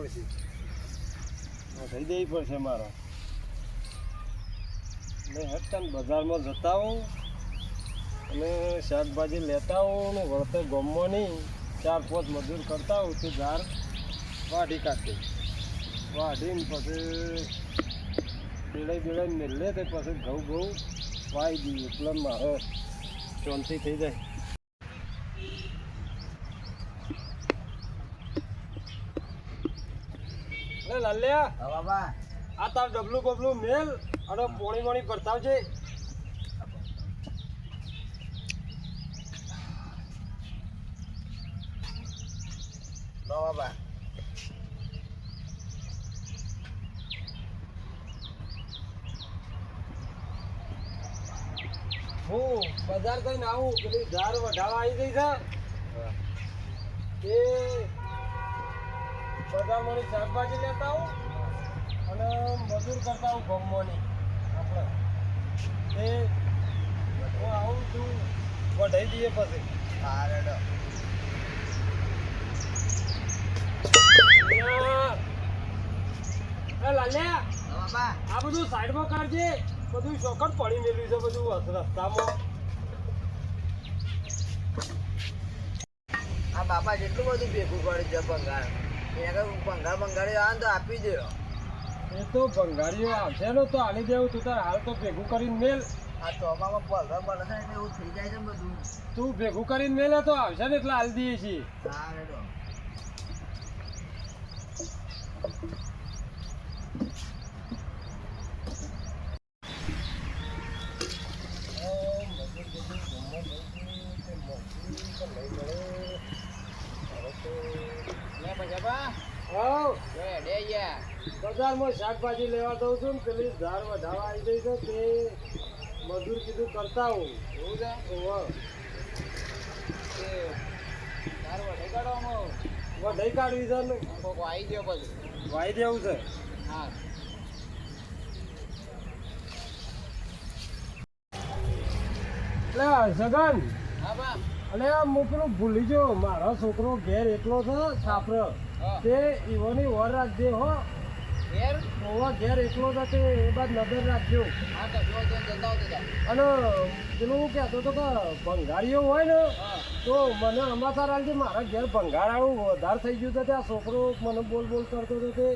પડશે. થઈ જવી પડશે મારે. ને હટતા બજારમાં જતા હોઉં, અને શાકભાજી લેતા હોઉં ને વળતર ગમમાં નહીં. ચાર પાંચ મજૂર કરતા હોઉં, તે ઝાડ વાઢી કાઢતી વાઢીને પછી બેડાઈ બેડાઈ મેલે, તે પછી ઘઉં ઘઉં વાઈ દઈએ. એટલે મારે ચોનથી થઈ જાય. હા બાબા. આ તાર ડબલું બબલું મેલ અને પોણી વણી પરતાવજે. લો બાબા. હું બજાર થઈને આવું પેલી ઝાડ વઢાવા આવી ગઈ છે. એ બજારમાંની શાકભાજી લેતા આવું અને મજૂર કરતા આવું ગમવાની આપણે. એ હું આવું છું વઢાઈ દઈએ પછી. લાલ્યા આ બધું સાઈડમાં કાઢજે. બધું ચોકટ પડી મેલ્યું છે બધું રસ્તામાં. આ બાપા જેટલું બધું ભેગું કરે છે ભંગાર કઈ ભંગાર આવે તો આપી દો. એ તો ભંગારીઓ આવશે ને તો આલી દેવું. તું તાર હાલ તો ભેગું કરીને મેલ. આ ચોમામાં પલરા પલરા એટલે એવું થઈ જાય છે બધું. તું ભેગું કરીને મેલે તો આવશે ને એટલે હાલ દઈએ છીએ. હા રેડો લે પછી બા હાઉ, લે ડે યા બજારમાં શાકભાજી લેવા દઉં છું ને પેલી ધાર વધારવા આવી ગઈ છે તે મજૂર કીધું કરતા હોઉં એવું છે? ધાર વઢાઈ કાઢવામાં વઢાઈ કાઢવી છે ને વાઈ ગયો પછી. વાઈ દેવું છે? હા. એટલે સગન હા બા. હું પેલું ભૂલી ગયો મારો છોકરો ઘેર એકલો છે છાપર. તે ઈવોની વર રાખજે હો. ઘેર? ઓવા ઘેર એકલો છે તે એ બાદ નજર રાખજો. અને પેલું હું કહેતો હતો કે ભંગારીઓ હોય ને તો મને અમાસા રાખજે મારા ઘેર ભંગારાળું વધારે થઈ ગયું હતું ત્યાં આ છોકરો મને બોલ બોલ કરતો હતો તે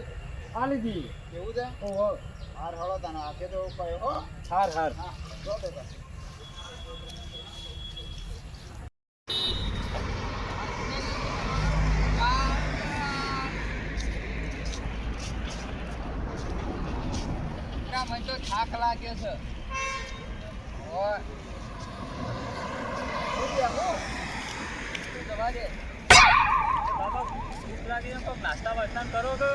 આ લીધી. એવું છે? ઓહો હાર હળો તને આખે તો કયો હો હાર હાર. હા જો તા. ના, મને તો લાગે છે? શું જવા દે. નાસ્તા વાસ્તા કરો તો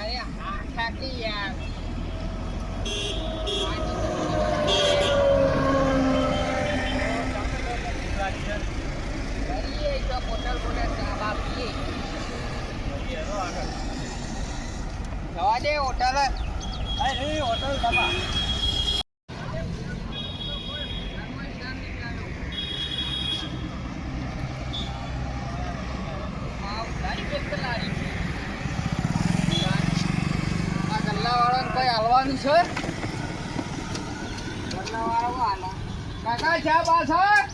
અરે હા, થાકી યાર તો હોટલ બોટલ ચા બા પીએ જવા દે હોટલ. હોટલ બાબા આ ગલ્લાવાળાને કોઈ હાલવાનું છે ગલ્લાવાળો હાલો કાકા ચા પાછળ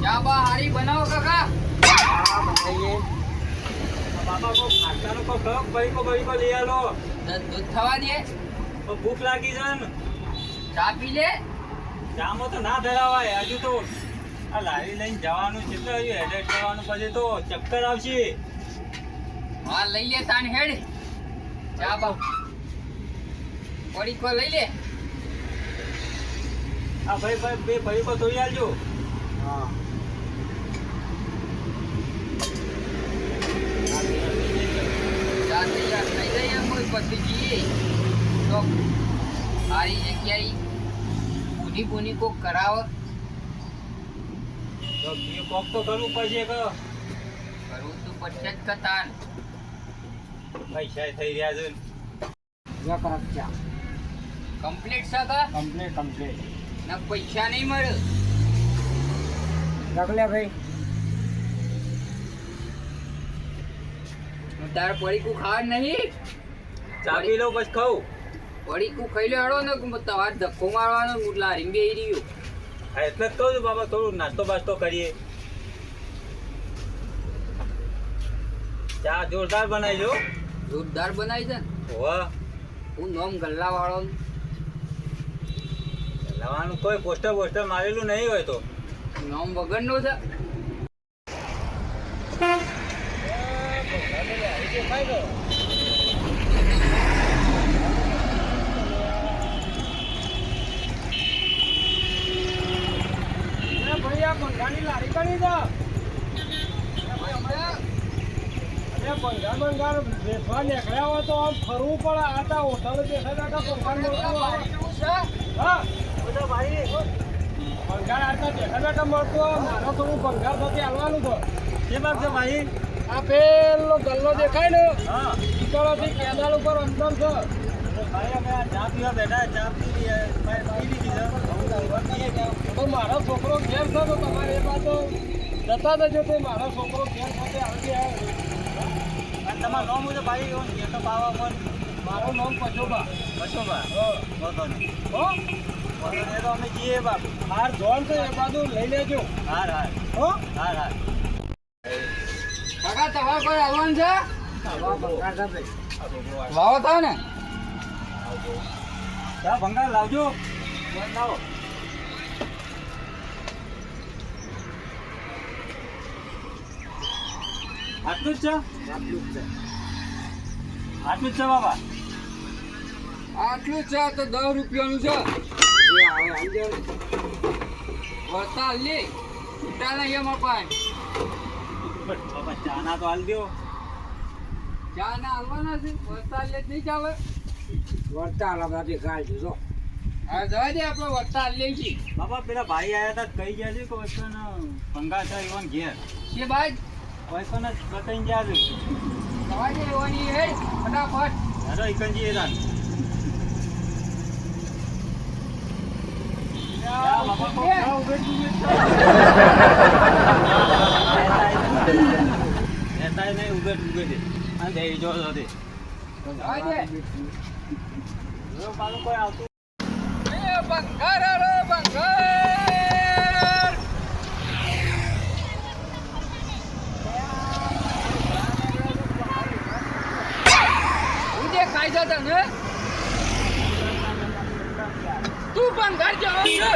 ચા બા હારી બનાવો કાકા બાબા કો ખાટાનો કો ખપ બરીકો બરીકો લઈ આલો દૂધ દૂધ થવા દે તો ભૂખ લાગી છે ને ચા પી લે. જામો તો ના ધરાવાય હજુ તો આ લારી લઈને જવાનું છે તો હજુ હેડેટ કરવાનું પછી તો ચક્કર આવશે. હા લઈ લે તાન હેડ. ચા બા પડીકો લઈ લે. આ ભાઈ ભાઈ બે બરીકો ધોઈ આલજો. હા. ચા તૈયાર થઈ જાય એમ તો સારી જગ્યાએ બોની બોની કોક કરાવો કોક તો કરવું પડશે કે? કરવું તો પડશે જ કતાન પૈસા થઈ રહ્યા છે. કમ્પ્લીટ છે કે? કમ્પ્લીટ કમ્પ્લીટ ના પૈસા નહીં મળે. રગલે ભાઈ. તારે પડીકું ખાવા નહીં. ચા લો બસ પછી ખાઉં કુ ખાઈ લે ને તમારે ધક્કો મારવાનો મુટલા રીમ બે રહ્યું. હા, એટલે જ કહું છું બાબા થોડું નાસ્તો બાસ્તો કરીએ. ચા જોરદાર બનાવી જો જોરદાર બનાવી છે ને? વાહ હું નોમ ગલ્લા વાળો ગલ્લાવાનું કોઈ પોસ્ટર પોસ્ટર મારેલું નહીં હોય તો. નોમ વગરનો છે ભાઈ આ પંખાની વેચવા નીકળ્યા હોય તો આમ ફરવું પડે. આ હોટલ બેઠા હતા પંખા મળતું હોય. પંખાર આટલા બેઠા બેઠા મળતું. મારે થોડું પંખાર સાથે હાલવાનું કે બાપ છે ભાઈ. આ પેલો ગલ્લો દેખાય ને? હા. ઈકડોથી કેનાલ ઉપર અંદર છે. ભાઈ અમે આ ચા પીવા બેઠા. ચા પી લીધી, છે. તો મારો છોકરો ઘેર છે તો તમારે એ બાજુ જતા જજો તો મારો છોકરો ઘેર સાથે આવી અને તમારું નામ હું ભાઈ એવું કે તો પાવા પણ મારું નામ બસોબા વાંધો હો? એ તો અમે જઈએ બાપ. હાર જોન છે એ બાજુ લઈ લેજો. હાર હાર. હો? હાર હાર. કાકા તમારે કોઈ આવવાનું છે? વાવો થાય ને? ભંગાર લાવજો. લાવો. આટલું જ છે? આટલું જ છે. બાબા? આટલું છે તો દસ રૂપિયાનું છે. વળતા લે નહીં અમારા પાસે. બાબા ચા ના તો હાલ દો. ચા ના હાલવાના છે વળતા લે નહીં ચાલે. વર્તા લગા દેખાય છે જો. હા જવા દે આપણે વળતા લે છીએ બાબા પેલા ભાઈ આયા હતા કહી ગયા છે કે વૈશ્વન ભંગાર છે ઈવન ઘેર. કે બાદ વૈશ્વન જ બતાઈ ગયા છે. જવા દે એવાની હે ફટાફટ. હેડો ઈકનજી એ ઉભે જ ઉભે અને જો દે કોઈ આવતું. એ બંગાર રે બંગાર. દેખાય છે તને તું બંગાર જેવો છે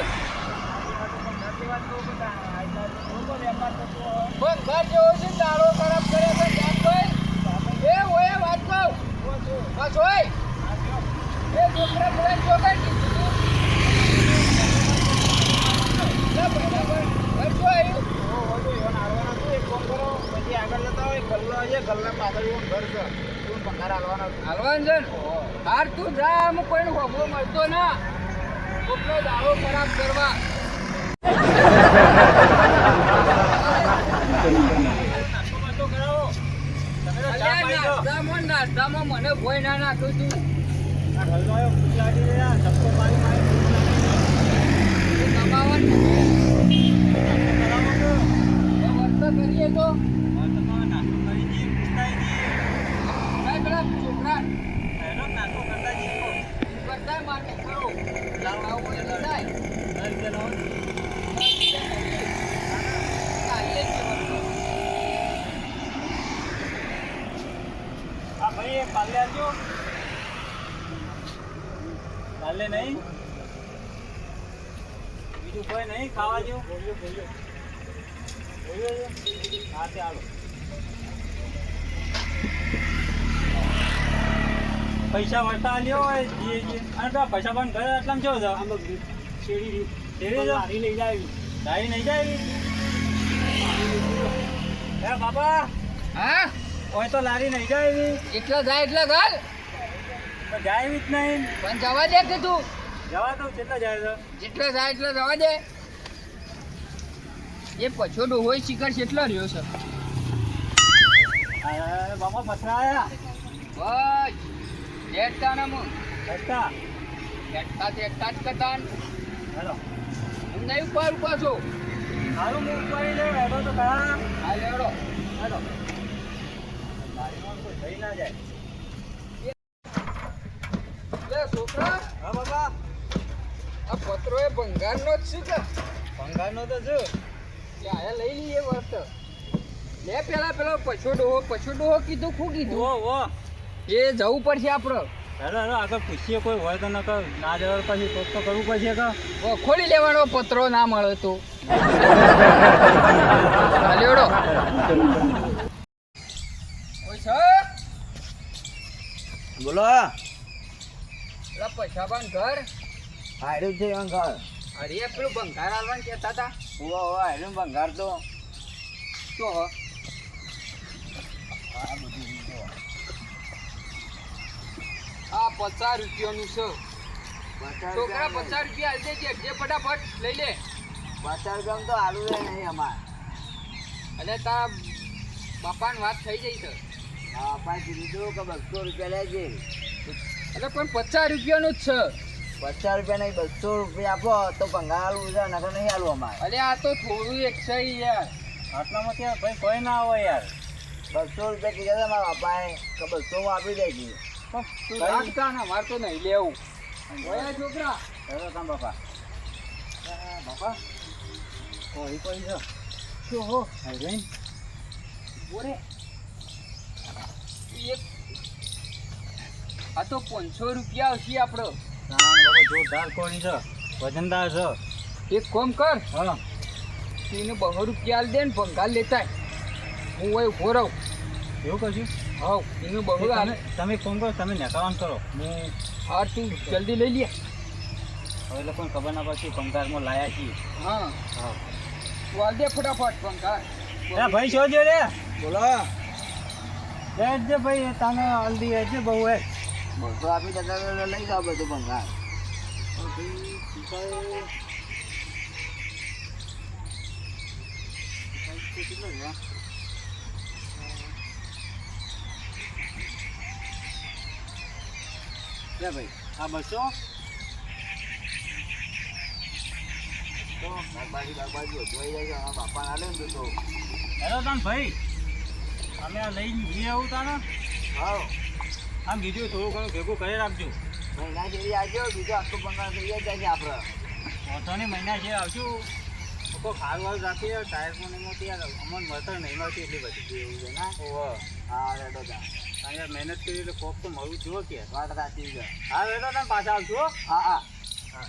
બંગાર જેવો છે દાડો ખરાબ કરે છે જાનભાઈ એ ઓય વાત કહું. બસ ઓય એ છોકરા બોલે છોકરા ગલ્લા પાછળ ઘર કરજો આવ્યું હાલવાન છે. ને? હાર તું જા આમ કોઈને હોભળો મળતો ના. કોકનો દાડો ખરાબ કરવા. તો. નાસ્તામાં મને ભોય ના નાખ્યું તું. આ કરીએ આવ્યો, ભૂખ લાગી ગઈ આ, ધક્કો મારી મારી ભૂખ લાગી ગઈ. કમાવાનું નાસ્તો કરાવો તો. વર્ત કરીએ તો વર્તમાન નાસ્તો કરી દઈએ, પૂછતાય દઈએ. ના પેલા છોકરા હેડો નાસ્તો કરતા જઈએ તો. કરતા માટે કરો આવું હોય તો થાય દસ રૂપિયા લાવો. ચાલીએ જ છે વર્ત. આ ભાઈ એક પાલે આપજો પાલે નહીં બીજું કોઈ નહીં ખાવા જેવું? હા તે હાલો પૈસા વળતા લ્યો હોય જે જે. અને પેલા પૈસા પણ ઘરે આટલામાં છો? આમ શેરી શેરી લારી લઈ જાય લારી નહીં જાય હે બાબા હા? કોઈ તો લારી નહીં જાય એવી એટલા જાય એટલે ઘર? પણ જાય એવી જ નહીં. પણ જવા દે કે તું? જવા તો કેટલા જાય છે? જેટલો થાય એટલો જવા દે. એ પછોડો હોય શિકાર કેટલો રહ્યો છે? અરે બાપા પથરાયા. બસ. ને રસ્તા લેટતા લેટતા જ કતાન હેલો. હું નહીં ઉપર પાછો. સારું હું ઉપાડી લે હેડો તો ખરા હા હેડો. ગાડીમાં થઈ ના જાય. લે છોકરા. હા બાપા. આ પત્રો એ ભંગારનો જ છે કે? ભંગારનો તો છું ત્યાં લઈ લઈએ વાત. લે પેલા પેલો પછોડો પછોડો કીધું ખું ઓ કીધું ઓ એ જવું પડશે આપણે અરે હેડો આગળ પૂછીએ કોઈ હોય તો નકર ના જવા પછી તો તો કરવું પડશે કે? ખોલી લેવાનો પત્રો ના મળે તો. લેવડો. ઓય છે બોલો. પેલા પૈસાબાન ઘર. હાર્યું છે અંકલ અરે પેલું ભંગાર હાલવાનું કહેતા હતા. હુવા હુવા હાર્યું ભંગાર તો. શું હ આ પચાસ રૂપિયાનું છે. છોકરા પચાસ રૂપિયા આલી દેજે જે ફટાફટ લઈ લે. પચાસ રૂપિયા તો આલુ રહે નહીં અમાર. એટલે તારા બાપાને વાત થઈ જઈ છે. પાંચ કીધું કે બસો રૂપિયા લેજે. એટલે પણ પચાસ રૂપિયાનું જ છે. પચાસ રૂપિયા નહીં બસો રૂપિયા આપો તો ભંગાર આલુ છે નકર નહીં આલુ અમારે. અરે આ તો થોડું એક છે યાર. આટલામાં ત્યાં ભાઈ કોઈ ના આવે યાર. બસો રૂપિયા કીધા મારા બાપાએ કે બસો આપી દેજે. તું રાખતા ને મારે તો નહીં લેવું ઓયા છોકરા બાપા. બાપા. કોઈ કોઈ છે? શું હો? હાઈ બોરે. એક. આ તો પાંચસો રૂપિયા આવશે આપણો જોરદાર કોળી છે. વજનદાર છે. એક કોમ કર. હા. એને બસો રૂપિયા દે ને ભંગાર લેતા હું હોય ઊભો રહું એવું કશું હા એનું બહુ તમે આલ તમે ફોન કરો તમે નેકાવાન કરો. હું હા તું જલ્દી લઈ લે. હવે લોકોને ખબર ના પડતી પંકારમાં લાયા છીએ. હા. હા. તું દે ફટાફટ પંકાર. એ ભાઈ શો જો રે? બોલો. જે ભાઈ તને હલ્દી છે બહુ હે બસો આપી દે લઈ જાઓ બધું ભંગાર લે ભાઈ આ બસો હેલો તાન ભાઈ અમે આ લઈને જઈએ આવું તાને. હા. આમ બીજું થોડું ઘણું ભેગું કરી રાખજો. મહિના જેવી આવજો બીજો આખો પંદર થઈ જાય છે આપણે ઓછોની મહિના છે આવશું કોઈ ખારું વાળું રાખીએ ટાયર પણ નહીં મળતી યાર અમને મળતર નહીં મળતી એટલી બધી. એવું છે ના? ઓહ. હા રેડો તા મહેનત કરી એટલે કોક તો મળવું જ જુઓ કે. વાત સાચી છે હા વેલો તમે પાછા આવજો હા. હા હા.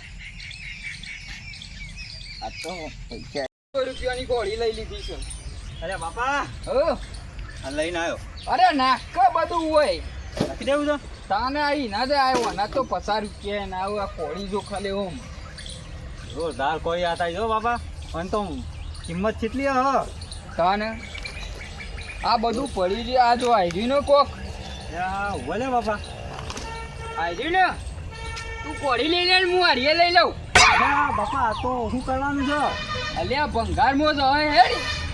આ તો પૈસા. સો રૂપિયાની ગોળી લઈ લીધી છે. અરે બાપા. હો. લઈને આવ્યો. અરે નાખ બધું હોય. રાખી દેવું તો. તાને આવી ના દે આવ્યો ના તો પસાર રૂપિયા ના આવું આ કોળી જો ખાલે ઓમ. જોરદાર કોઈ આતા જો બાપા. પણ તો કિંમત કેટલી હ. તાને આ બધું પડી ગયું આ જો આઈડી નો કોક. બોલે બાપા. આઈડી ને તું કોળી લઈ લે હું હારીએ લઈ લઉં. હા બાપા તો શું કરવાનું છે? અલ્યા ભંગાર મો તો હે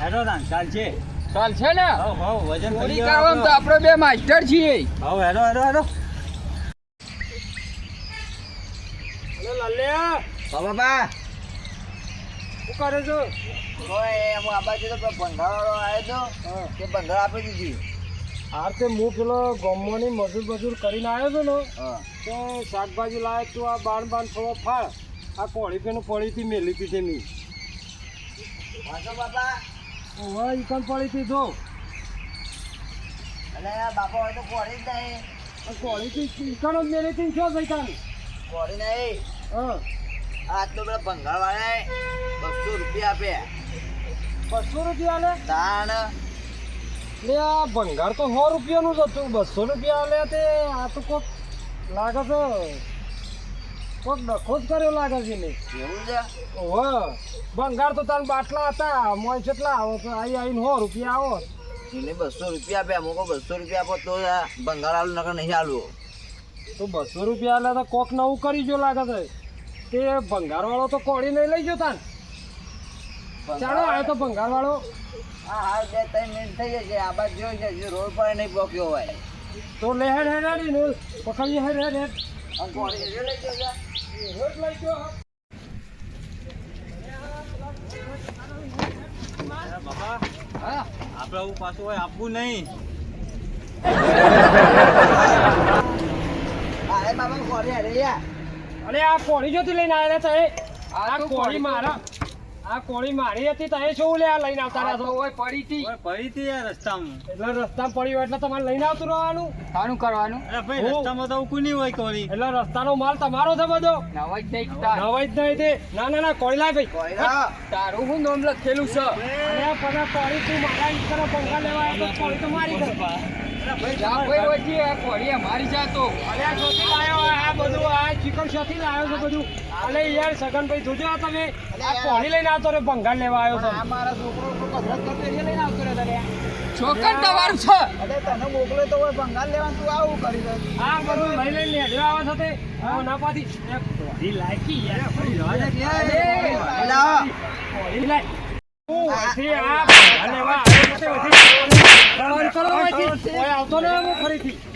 હેડ તાન ચાલશે ચાલ છે ને. હો વજન કરી કરવામાં તો આપણે બે માસ્ટર છીએ. હો હેડો હેડો હેડો. હેલો લાલ્યા. હા બાપા. શું કરે છો? કોઈ હું આ બાજુ તો ભંગાર ભંગારવાળો આવ્યો તો તે ભંગાર આપી દીધી. આ તે હું પેલો ગમવાની મજૂર મજૂર કરીને આવ્યો હતો ને તો શાકભાજી લાવે તું આ બાણ બાણ થોડો ફાળ. આ કોળી પેનું પડીથી મેલી હતી મી. હા ઈકન પડીથી જો. અને આ બાપા હોય તો કોળી જ નહીં. કોળીથી ઈકન જ મેલી હતી છો ભાઈ કોળી નહીં. હા. આટલો તો પેલા ભંગાર વાળાએ બસો રૂપિયા આપે બસો રૂપિયા લે તાણ લે આ ભંગાર તો સો રૂપિયાનું જ હતું. બસો રૂપિયા લે તે. આ તો કોક લાગે છે કોક ડખો જ કર્યો લાગે છે ને એવું છે? ભંગાર તો તાર બાટલા હતા. મોય કેટલા આવો તો અહીં આવીને સો રૂપિયા આવો. એને બસો રૂપિયા આપ્યા. મૂકો બસો રૂપિયા આપો તો ભંગાર આલુ નકર નહીં આલું. તો બસો રૂપિયા આલે તો કોક નવું કરી જો લાગે છે. તે ભંગારવાળો તો કોળી નહીં લઈ જતા ચાલો આવ્યો તો ભંગારવાળો. હા હા બે ત્રણ મિનિટ થઈ જશે આ બાજુ જોઈ છે હજુ રોડ પર નહીં પહોંચ્યો હોય. તો લે હેડ હેડ હેડ ને હેડ. હેડ લઈ જશે લઈ બાપા હા. આપણે આવું પાછું હોય આપવું નહીં. અરે આ કોળી જોતી લઈને આવ્યા તે આ કોળી મારા આ કોળી મારી હતી તે શું લે લઈને આવતા રહ્યા છો? ઓય પડી હતી ઓય પડી હતી આ રસ્તામાં. એટલે રસ્તામાં પડી હોય એટલે તમારે લઈને આવતું રહેવાનું? શાનું કરવાનું? અરે ભાઈ રસ્તામાં તો નહીં હોય કોળી? એટલે રસ્તાનો માલ તમારો છે બધો? નવાઈ જ નહીં નવાઈ જ નહીં તે. ના ના ના કોળી લાય ભાઈ. કોળી? તારું હું નામ લખેલું છે? અરે પણ કોળી તું મારા ઈશ્વરો પંખા લેવા આવ્યો તો કોળી તો મારી દે ભંગાર લેવા આવ્યો આ છો મારા છોકરો લઈને આવતો રહ્યો તારે. છોકર તમારું છે. અરે તને મોકલ્યો તો હોય ભંગાર લેવાનું તું આવું કરી દે. આ બધું લઈ લઈને નેજરા આવે આ ના પાછી લાયકી યાર. હું આવતો ને ફરીથી